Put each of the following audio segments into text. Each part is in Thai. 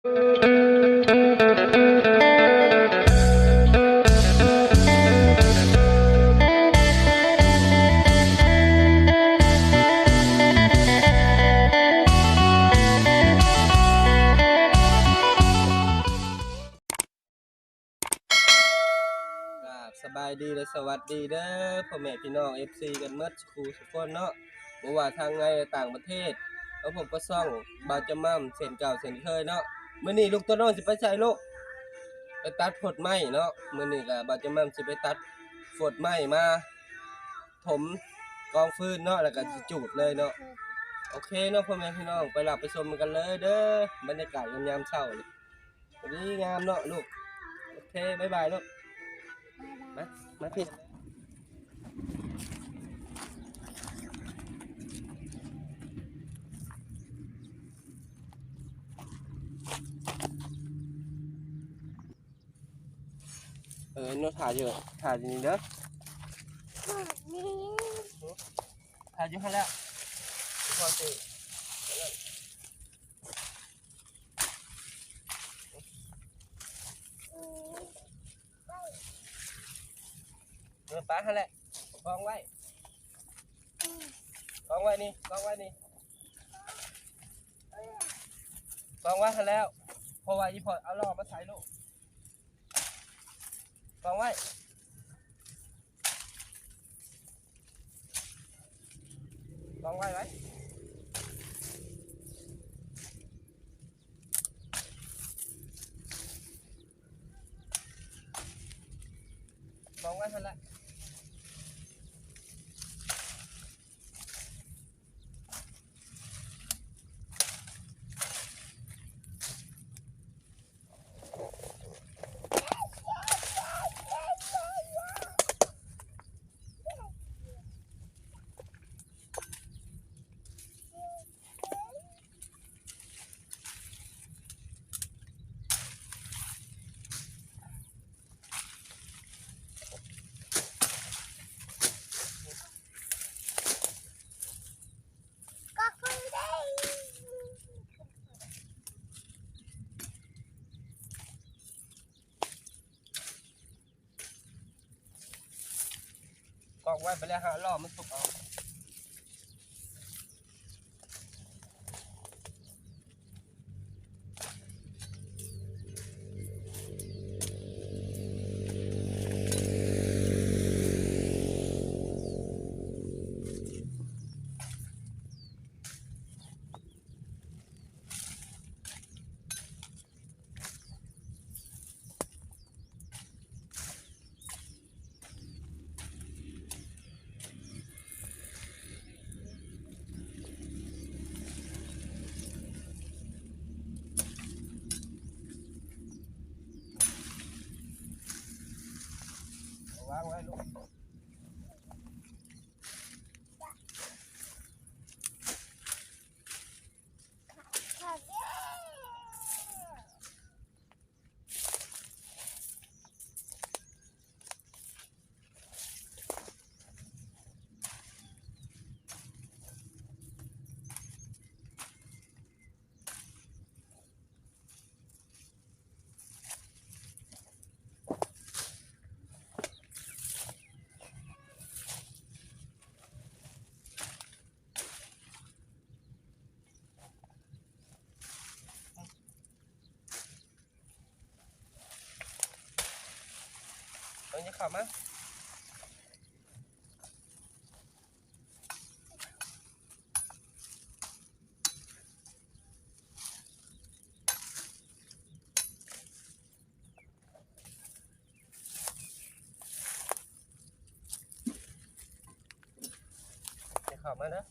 ครับสบายดีและสวัสดีเด้อพ่อแม่พี่น้อง FC กันเมื่อครูทุกคนเนาะบ่ว่าทางในและต่างประเทศแล้วผมก็ซ่องบาวจะมั่มเส้นเก่าเส้นเคยเนาะ มื้อนี้ลูกตัวน้องสิไปใช้ลูกไปตัดฝดไม้เนาะมื้อนี้ก็บาวจะมั่มสิไปตัดฝดไม้มา ถมกองฟืนเนาะแล้วก็สิจูดเลยเนาะโอเคเนาะพ่อแม่พี่น้องไปรับไปชมกันเลยเด้อบรรยากาศยามเช้านี่วันนี้งามเนาะลูกโอเคบ๊ายบายลูกมามาพี่ ออโนถ่ายอยู่ถ่ายนี่เด้อถ่ายอยู่ให้แล้วพอสิเออป้าให้แหละกองไว้กองไว้นี่กองไว้นี่กองไว้ให้แล้วพราะว่าอีพอเอาล่อมาใส่ลูก กองไว้กองไว้ไว้กองไว้ทันละกองไว้ไปแล้วฮะล่อมันสุกเอาเอา อานี้ข้ามาข้ามานะ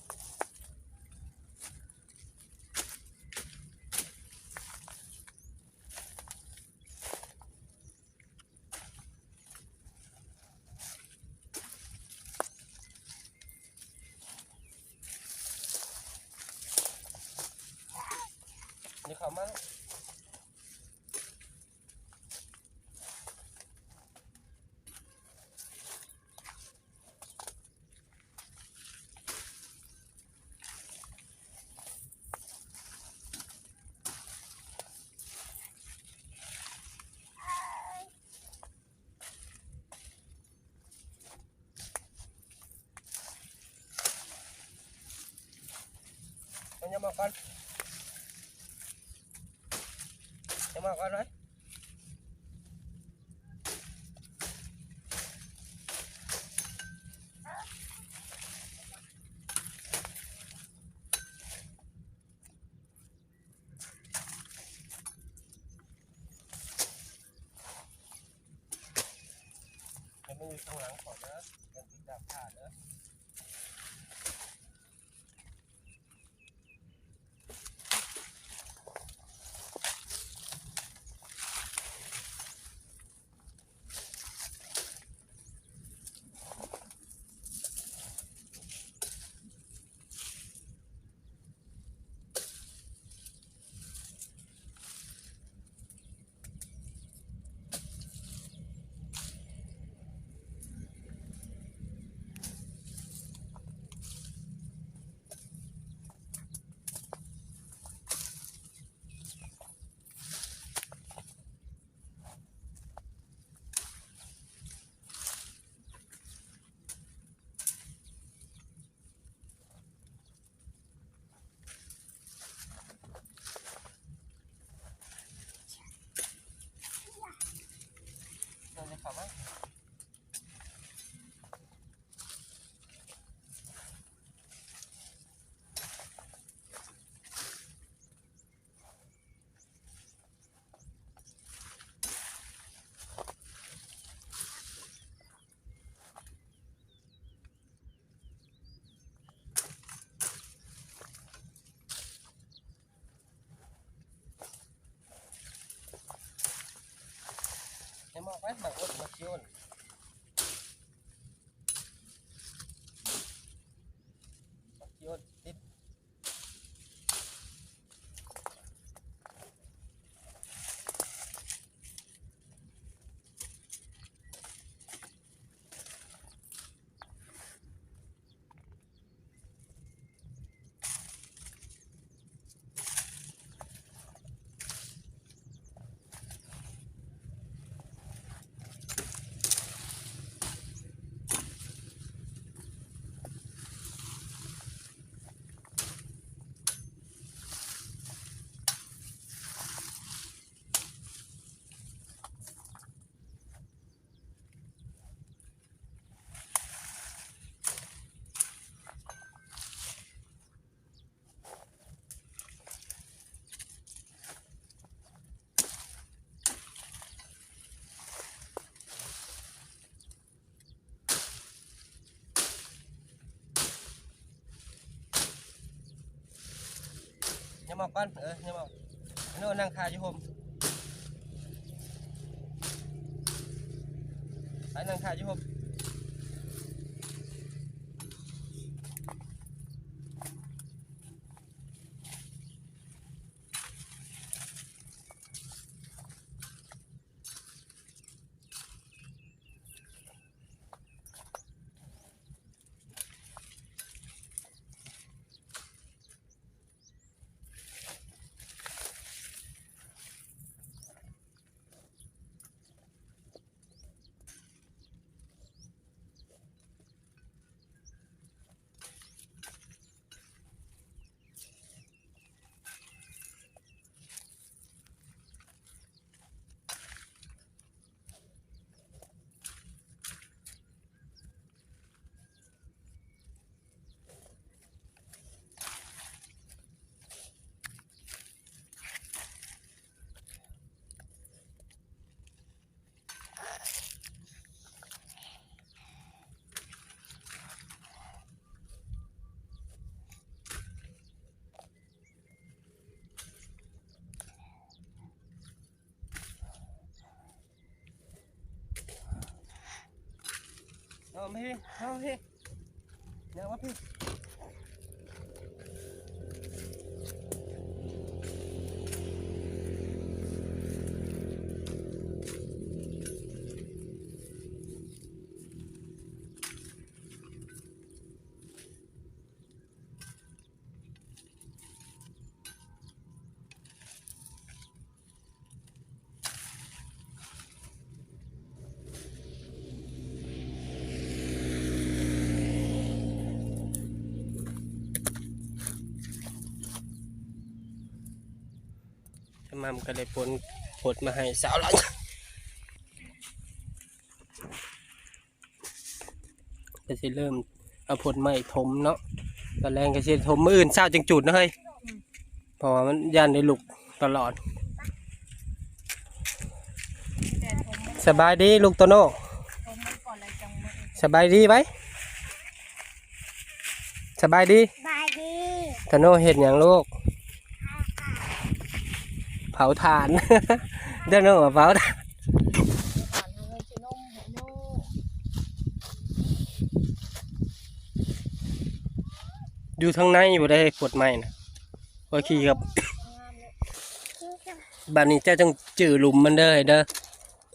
นี่เข้ามา ก่อนจะมาก่อนไหมจะไม่มีข้างหลังก่อนนะยังติดดับขาดนะ เราจะขับว่าจะมองไปหมักอดมาเชียว มองก่อนเออยังมองโน่นนั่งคาอยู่ห่มไปนั่งคาอยู่ห่ม เอามพี่เอาพี่ยังมาพี่ มัมก็เลยผลผลมาให้สาวละก็สิเริ่มเอาผลใหม่ถมเนาะตอนแรกก็สิถมมืออื่นเช้าจังจุดนะเฮ้ยเพราะว่ามันยันได้ลุกตลอด สบายดีลูกโตโน่สบายดีไหมสบายดีบายดีโตโน่เห็นอย่างลูก ผาถ่าน เด้อโน่เผาถ่านก่อนเลยจะนมให้ลูกอยู่ทางในบ่ได้ปวดใหม่นะโอเคครับงามเลยบัดนี้เจ้าต้องจื้อหลุมมันเด้อเด้อ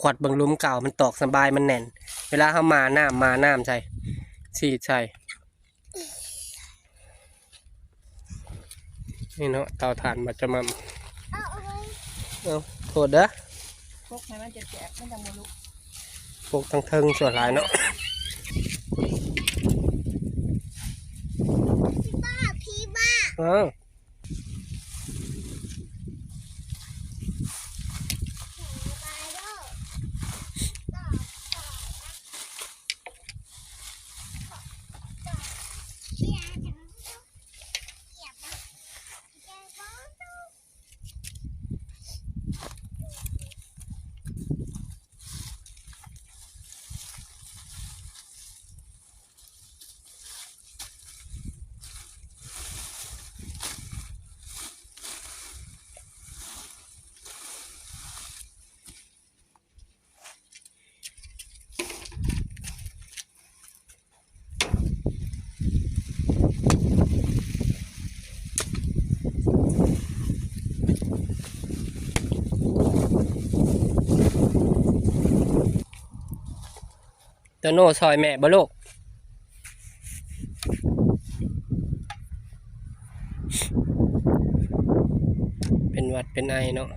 ขวดบางหลุมเก่ามันตอกสบายมันแน่น เวลาเขามาน้ำมาน้ำใส่สีดใส่นี่เนาะเตาถ่านมาจะมา เอาโทษเด้อพวกให้มันจะแจกมันจะมือลูกพวกทั้งเทิงส่วนหลายเนาะบ้าพี่บ้าอ้าว โตโน่ซอยแม่บ่ลูกเป็นวัดเป็นไอเนาะ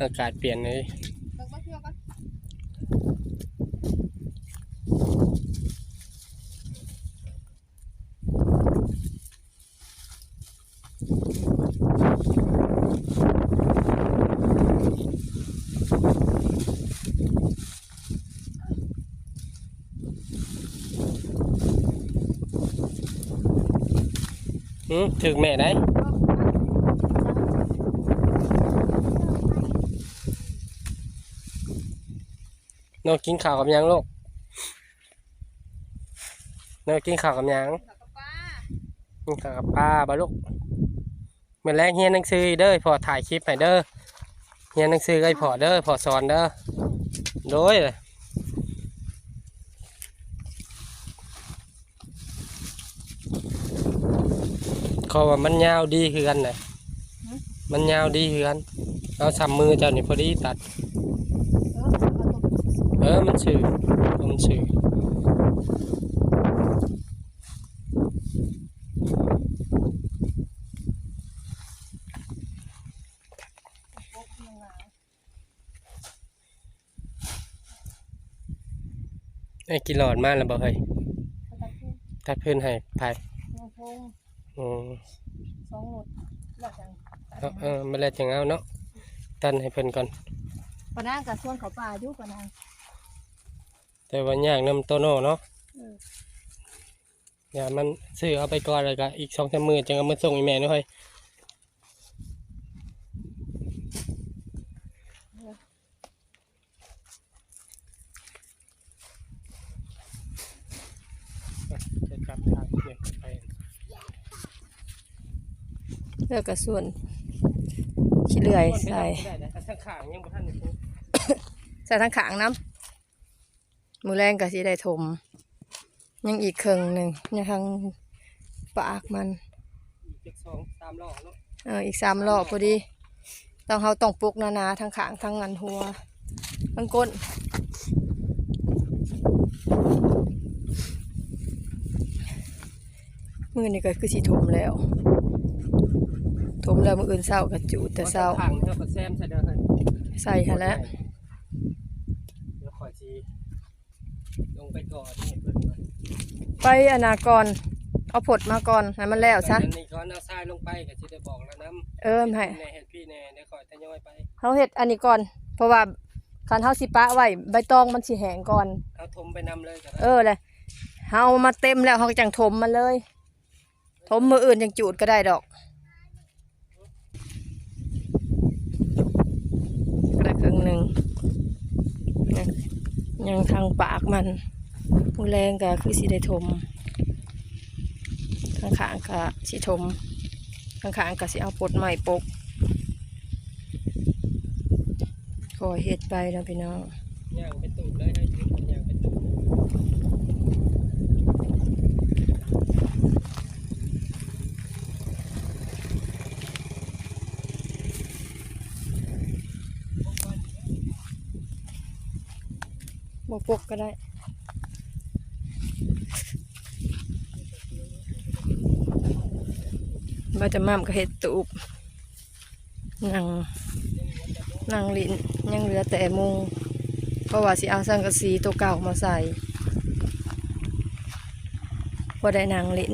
อากาศเปลี่ยนเลย ต้องมาเที่ยวกัน หืม ถึกแม่ได้โนกินข้าวกับยังลูกโนกินข้าวกับยังกินข้าวกับป้าบ่ลูกเมื่อแรกเฮียนหนังสือเด้อพอถ่ายคลิปให้เด้อเฮียนหนังสือก็พอเด้อพอสอนเด้อโดยเลย เขาว่ามันยาวดีคือกันเลยมันยาวดีคือกันเอาสามมือเจ้านี่พอดีตัด เออเอาตัวเออมันชื่อมันชื่อพวกยังไงไอ้กินหลอดมากแล้วบ่เฮ้ยเขาตัดขึ้นตัดเพื่อนให้ไปงงพง อืมสองหมดว่าจังเอาเออมาแล้วจังเอาเนาะตันให้เพิ่นก่อนปนางกับส่วนเขาป่าอยู่ปนางแต่ว่ายากนำโตโน่เนาะเอออย่ามันซื้อเอาไปก่อนแล้วก็อีกสองสามมือจังเอามาส่งอีแม่เนาะเฮ้ยจะกลับทางเดินไป เลือกกับส่วนขี้เลื่อยใส่ได้ได้ทั้งขางยังบ่ทันได้พูดใส่ทั้งขางน้ำมือแรงกับสีได้ถม ยังอีกครึ่งหนึ่งยังทางปากมันอีกจักสองสามรอบเนาะเอออีกสามรอบพอดี ต้องเขาต้องปลุกนานาทั้งขางทั้งงันหัวทั้งก้นมือนี่ก็คือสีถมแล้ว ถมแล้วมืออื่นเศร้ากับจูดแต่เศร้าขางเท่ากับแซมใช่เด้อเฮ้ยใส่ค่ะแล้วเดี๋ยวขอชีลงไปก่อนให้เพิ่นก่อนไปอนากรเอาผดมาก่อนให้มันแล้วซะไปนั่นนี่ก่อนเอาทรายลงไปก็สิได้บอกแล้วน้เออให้แน่เฮ็ดพี่แน่เดี๋ยวขอยทยอยไปเฮาเฮ็ดอันนี้ก่อน เพราะว่าคันเฮาสิปะไว้ใบตองมันสิแห้งก่อน เอาทมไปนำเลยก็ได้เออเลยเฮามาเต็มแล้วเฮาก็จังถมมันเลย ถมมืออื่นจังจูดก็ได้ดอกก็ได้ครึ่งหนึ่งยัง ยังทางปากมันมูแรงก็คือสีได้ทมข้างขางๆก็สีทมข้างขางๆก็สีเอาปดใหม่ปกก็เห็ดไปนะพี่น้องย่างไปตูดเลยให้ถึงย่าง บปกก็ได้บาจะมั่มก็เห็ดตูบนั่งนั่งลิ้นยังเหลือแต่มุงเพราะว่าสิเอาสังกะสีตัวเก่ามาใส่พอได้นางลิ้น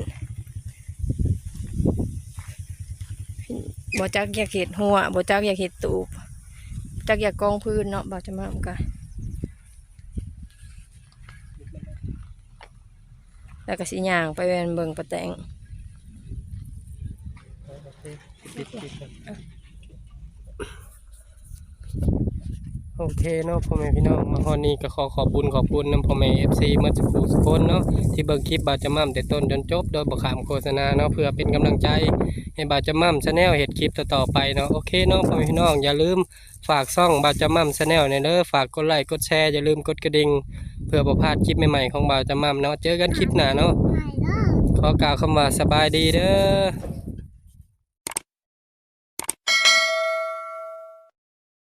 บ่จักอยากเห็ดหัวบ่จักอยากเห็ดตูบจักอยากกองพื้นเนาะบาจะมั่มกัน แล้วก็สิย่างไปเวนเบิงประแตงโอเคเนาะพ่อแม่พี่น้องมาฮอดนี้ก็ขอขอบบุญขอบคุณน้ำพ่อแม่เมื่อสักครู่สกคนเนาะที่เบิ่งคลิปบาจะมั่มแต่ต้นจนจบโดยบ่ขามโฆษณาเนาะเพื่อเป็นกำลังใจให้บาจะมั่มชาแนลเห็ดคลิปต่อไปเนาะโอเคเนาะพ่อแม่พี่น้องอย่าลืมฝากซ่องบาจะมั่มชาแนลเนี่ยเด้อฝากกดไลค์กดแชร์อย่าลืมกดกระดิ่ง เพื่อบ่พลาดคลิปใหม่ๆของบาจะมั่มเนาะเจอกันคลิปหน้าเนาะขอกล่าวคำว่าสบายดีเด้อ